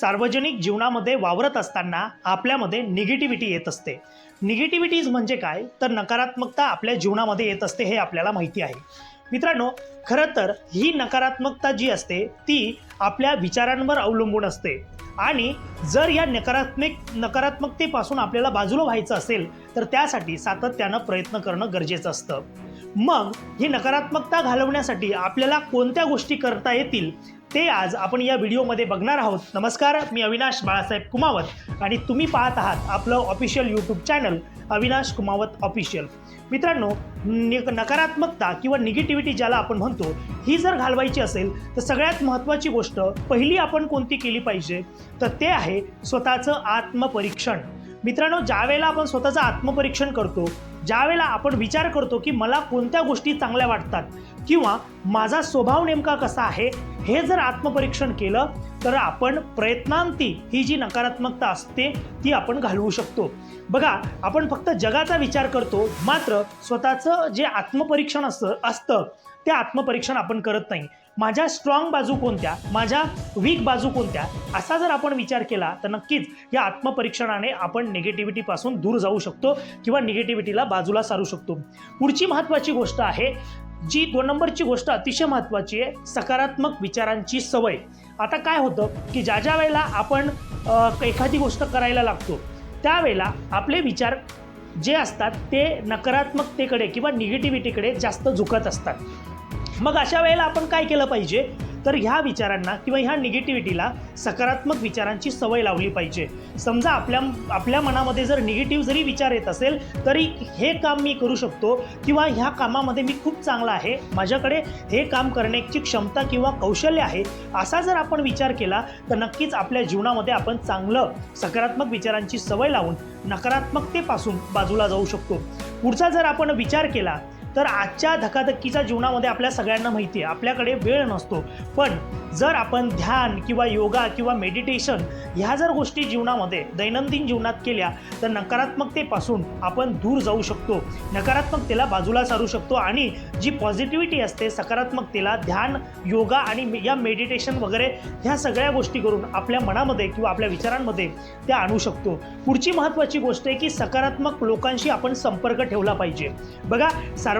सार्वजनिक जीवनामध्ये वावरत असताना आपल्यामध्ये निगेटिव्हिटी येत असते. निगेटिव्हिटीज म्हणजे काय? तर नकारात्मकता आपल्या जीवनामध्ये येत असते हे आपल्याला माहिती आहे. मित्रांनो खरं तर ही नकारात्मकता जी असते ती आपल्या विचारांवर अवलंबून असते. आणि जर या नकारात्मक नकारात्मकतेपासून आपल्याला बाजूला व्हायचं असेल तर त्यासाठी सातत्यानं प्रयत्न करणं गरजेचं असतं. मग ही नकारात्मकता घालवण्यासाठी आपल्याला कोणत्या गोष्टी करता येतील ते आज आपण या व्हिडिओमध्ये बघणार आहोत. नमस्कार मी अविनाश बाळासाहेब कुमावत आणि तुम्ही पाहत आहात आपलं official YouTube channel Avinash Kumawat official मित्रांनो नि नकारात्मकता किंवा निगेटिव्हिटी ज्याला आपण म्हणतो ही जर घालवायची असेल तर सगळ्यात महत्त्वाची गोष्ट पहिली आपण कोणती केली पाहिजे? तर ते आहे स्वतःचं आत्मपरीक्षण. मित्रांनो ज्या वेळेला आपण स्वतःचं आत्मपरीक्षण करतो ज्यावेळेला आपण विचार करतो की मला कोणत्या गोष्टी चांगल्या वाटतात किंवा माझा स्वभाव नेमका कसा आहे हे जर आत्मपरीक्षण केलं तर आपण प्रयत्नांती ही जी नकारात्मकता असते ती आपण घालवू शकतो. बघा आपण फक्त जगाचा विचार करतो मात्र स्वतःचं जे आत्मपरीक्षण असतं असतं ते आत्मपरीक्षण आपण करत नाही. माझ्या स्ट्रॉंग बाजू कोणत्या? माझ्या वीक बाजू कोणत्या? असा जर आपण विचार केला तर नक्कीच या आत्मपरीक्षणाने आपण निगेटिव्हिटीपासून दूर जाऊ शकतो किंवा निगेटिव्हिटीला बाजूला सारू शकतो. पुढची महत्त्वाची गोष्ट आहे जी दोन नंबरची गोष्ट अतिशय महत्त्वाची आहे सकारात्मक विचारांची सवय. आता काय होतं की ज्या ज्या वेळेला आपण एखादी गोष्ट करायला लागतो त्यावेळेला आपले विचार जे असतात ते नकारात्मकतेकडे किंवा निगेटिव्हिटीकडे जास्त झुकत असतात. मग अशा वेळेला आपण काय केलं पाहिजे? तर ह्या विचारांना किंवा ह्या निगेटिव्हिटीला सकारात्मक विचारांची सवय लावली पाहिजे. समजा आपल्या आपल्या मनामध्ये जर निगेटिव्ह जरी विचार येत असेल तरी हे काम मी करू शकतो किंवा ह्या कामामध्ये मी खूप चांगला आहे. माझ्याकडे हे काम करण्याची क्षमता किंवा कौशल्य आहे असा जर आपण विचार केला तर नक्कीच आपल्या जीवनामध्ये आपण चांगलं सकारात्मक विचारांची सवय लावून नकारात्मकतेपासून बाजूला जाऊ शकतो. पुढचा जर आपण विचार केला तर आजच्या धकाधक्कीच्या जीवनामध्ये आपल्या सगळ्यांना माहिती आहे आपल्याकडे वेळ नसतो. पण जर आपण ध्यान किंवा योगा किंवा मेडिटेशन ह्या जर गोष्टी जीवनामध्ये दैनंदिन जीवनात केल्या तर नकारात्मकतेपासून आपण दूर जाऊ शकतो. नकारात्मकतेला बाजूला सारू शकतो आणि जी पॉझिटिव्हिटी असते सकारात्मकतेला ध्यान योगा आणि या मेडिटेशन वगैरे ह्या सगळ्या गोष्टी करून आपल्या मनामध्ये किंवा आपल्या विचारांमध्ये त्या आणू शकतो. पुढची महत्त्वाची गोष्ट आहे की सकारात्मक लोकांशी आपण संपर्क ठेवला पाहिजे. बघा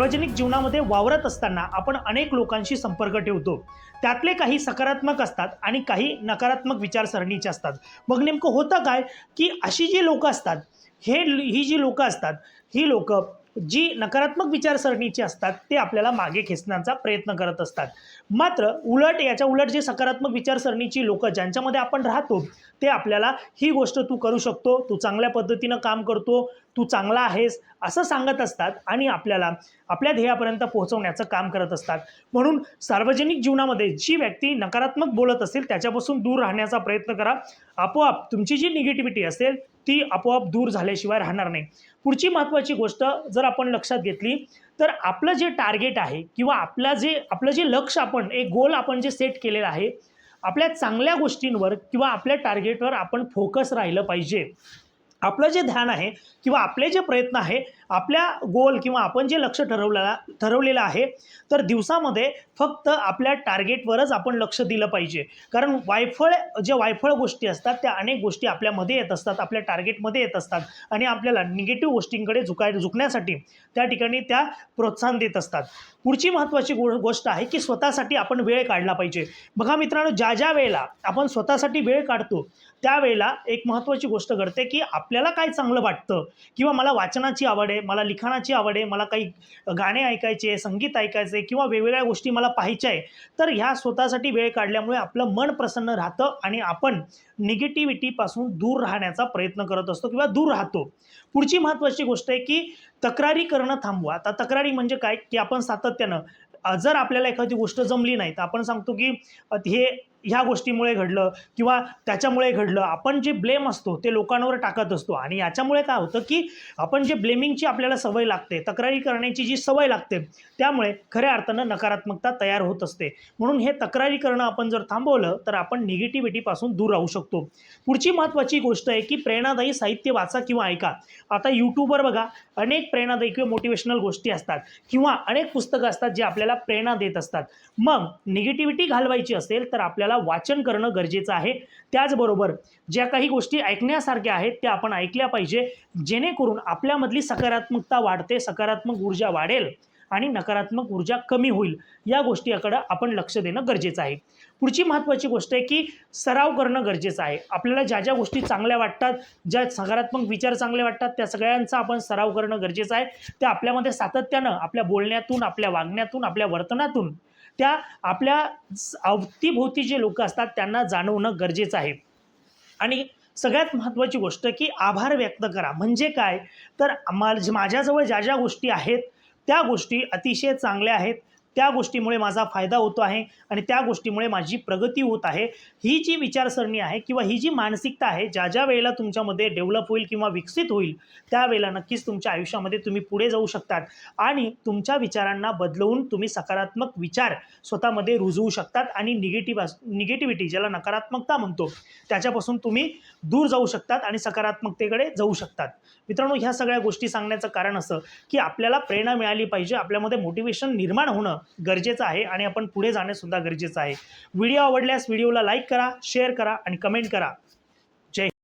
सार्वजनिक जीवनामध्ये वावरत असताना आपण अनेक लोकांशी संपर्क ठेवतो. त्यातले काही सकारात्मक असतात आणि काही नकारात्मक विचारसरणीचे असतात. मग नेमकं होतं काय की अशी जी लोकं असतात हे ही जी लोकं असतात ही लोकं जी नकारात्मक विचारसरणीची असतात ते आपल्याला मागे खेचण्याचा प्रयत्न करत असतात. मात्र उलट याच्या उलट जे सकारात्मक विचारसरणीची लोकं ज्यांच्यामध्ये आपण राहतो ते आपल्याला ही गोष्ट तू करू शकतो तू चांगल्या पद्धतीनं काम करतो तू चांगला आहेस असं सांगत असतात आणि आपल्याला आपल्या ध्येयापर्यंत पोहोचवण्याचं काम करत असतात. म्हणून सार्वजनिक जीवनामध्ये जी व्यक्ती नकारात्मक बोलत असेल त्याच्यापासून दूर राहण्याचा प्रयत्न करा. आपोआप तुमची जी निगेटिव्हिटी असेल ती आपोआप दूर झाल्याशिवाय राहणार नाही. पुढची महत्त्वाची गोष्ट जर आपण लक्षात घेतली तर आपलं जे टार्गेट आहे किंवा आपलं जे आपलं जे लक्ष आपण एक गोल आपण जे सेट केलेलं आहे आपल्या चांगल्या गोष्टींवर किंवा आपल्या टार्गेटवर आपण फोकस राहिलं पाहिजे. आपलं जे ध्यान आहे किंवा आपले जे प्रयत्न आहे आपल्या गोल किंवा आपण जे लक्ष ठरवलेला ठरवलेलं आहे तर दिवसामध्ये फक्त आपल्या टार्गेटवरच आपण लक्ष दिलं पाहिजे. कारण वायफळ ज्या वायफळ गोष्टी असतात त्या अनेक गोष्टी आपल्यामध्ये येत असतात आपल्या टार्गेटमध्ये येत असतात आणि आपल्याला निगेटिव्ह गोष्टींकडे झुकाय झुकण्यासाठी त्या ठिकाणी त्या प्रोत्साहन देत असतात. पुढची महत्त्वाची गो गोष्ट आहे की स्वतःसाठी आपण वेळ काढला पाहिजे. बघा मित्रांनो ज्या ज्या वेळेला आपण स्वतःसाठी वेळ काढतो त्यावेळेला एक महत्त्वाची गोष्ट घडते की आपल्याला काय चांगलं वाटतं किंवा मला वाचनाची आवड आहे मला लिखाणाची आवड आहे मला काही गाणे ऐकायचे आहे संगीत ऐकायचे आहे किंवा वेगवेगळ्या गोष्टी मला पाहायच्या आहे तर ह्या स्वतःसाठी वेळ काढल्यामुळे आपलं मन प्रसन्न राहतं आणि आपण निगेटिव्हिटीपासून दूर राहण्याचा प्रयत्न करत असतो किंवा दूर राहतो. पुढची महत्त्वाची गोष्ट आहे की तक्रारी करणं थांबवा. आता तक्रारी म्हणजे काय? की आपण सातत्यानं जर आपल्याला एखादी गोष्ट जमली नाही तर आपण सांगतो की हे ह्या गोष्टीमुळे घडलं किंवा त्याच्यामुळे घडलं आपण जे ब्लेम असतो ते लोकांवर टाकत असतो. आणि याच्यामुळे काय होतं की आपण जे ब्लेमिंगची आपल्याला सवय लागते तक्रारी करण्याची जी सवय लागते त्यामुळे खऱ्या अर्थानं नकारात्मकता तयार होत असते. म्हणून हे तक्रारी करणं आपण जर थांबवलं तर आपण निगेटिव्हिटीपासून दूर राहू शकतो. पुढची महत्त्वाची गोष्ट आहे की प्रेरणादायी साहित्य वाचा किंवा ऐका. आता यूट्यूबवर बघा अनेक प्रेरणादायी किंवा मोटिवेशनल गोष्टी असतात किंवा अनेक पुस्तकं असतात जे आपल्याला प्रेरणा देत असतात. मग निगेटिव्हिटी घालवायची असेल तर आपल्याला आपल्याला वाचन करणं गरजेचं आहे. त्याचबरोबर ज्या काही गोष्टी ऐकण्यासारख्या आहेत त्या आपण ऐकल्या पाहिजे. जेणेकरून आपल्यामधली सकारात्मकता वाढते सकारात्मक ऊर्जा वाढेल आणि नकारात्मक ऊर्जा कमी होईल. या गोष्टीकडं आपण लक्ष देणं गरजेचं आहे. पुढची महत्त्वाची गोष्ट आहे की सराव करणं गरजेचं आहे. आपल्याला ज्या ज्या गोष्टी चांगल्या वाटतात ज्या सकारात्मक विचार चांगले वाटतात त्या सगळ्यांचा आपण सराव करणं गरजेचं आहे. त्या आपल्यामध्ये सातत्यानं आपल्या बोलण्यातून आपल्या वागण्यातून आपल्या वर्तनातून त्या आपल्या अवतीभोवती जे लोक असतात त्यांना जाणवणं गरजेचं आहे. आणि सगळ्यात महत्त्वाची गोष्ट की आभार व्यक्त करा. म्हणजे काय? तर मा- माझ्याजवळ ज्या ज्या गोष्टी आहेत त्या गोष्टी अतिशय चांगल्या आहेत. त्या गोष्टीमुळे माझा फायदा होतो आहे आणि त्या गोष्टीमुळे माझी प्रगती होत आहे. ही जी विचारसरणी आहे किंवा ही जी मानसिकता आहे ज्या ज्या वेळेला तुमच्यामध्ये डेव्हलप होईल किंवा विकसित होईल त्यावेळेला नक्कीच तुमच्या आयुष्यामध्ये तुम्ही पुढे जाऊ शकतात आणि तुमच्या विचारांना बदलवून तुम्ही सकारात्मक विचार स्वतःमध्ये रुजवू शकतात आणि निगेटिव्ह निगेटिव्हिटी ज्याला नकारात्मकता म्हणतो त्याच्यापासून तुम्ही दूर जाऊ शकतात आणि सकारात्मकतेकडे जाऊ शकतात. मित्रांनो ह्या सगळ्या गोष्टी सांगण्याचं कारण असं की आपल्याला प्रेरणा मिळाली पाहिजे आपल्यामध्ये मोटिवेशन निर्माण होणं गरजेचं आहे आणि आपण पुढे जाणंसुद्धा गरजेचं आहे. व्हिडिओ आवडल्यास व्हिडिओला लाईक करा शेअर करा आणि कमेंट करा.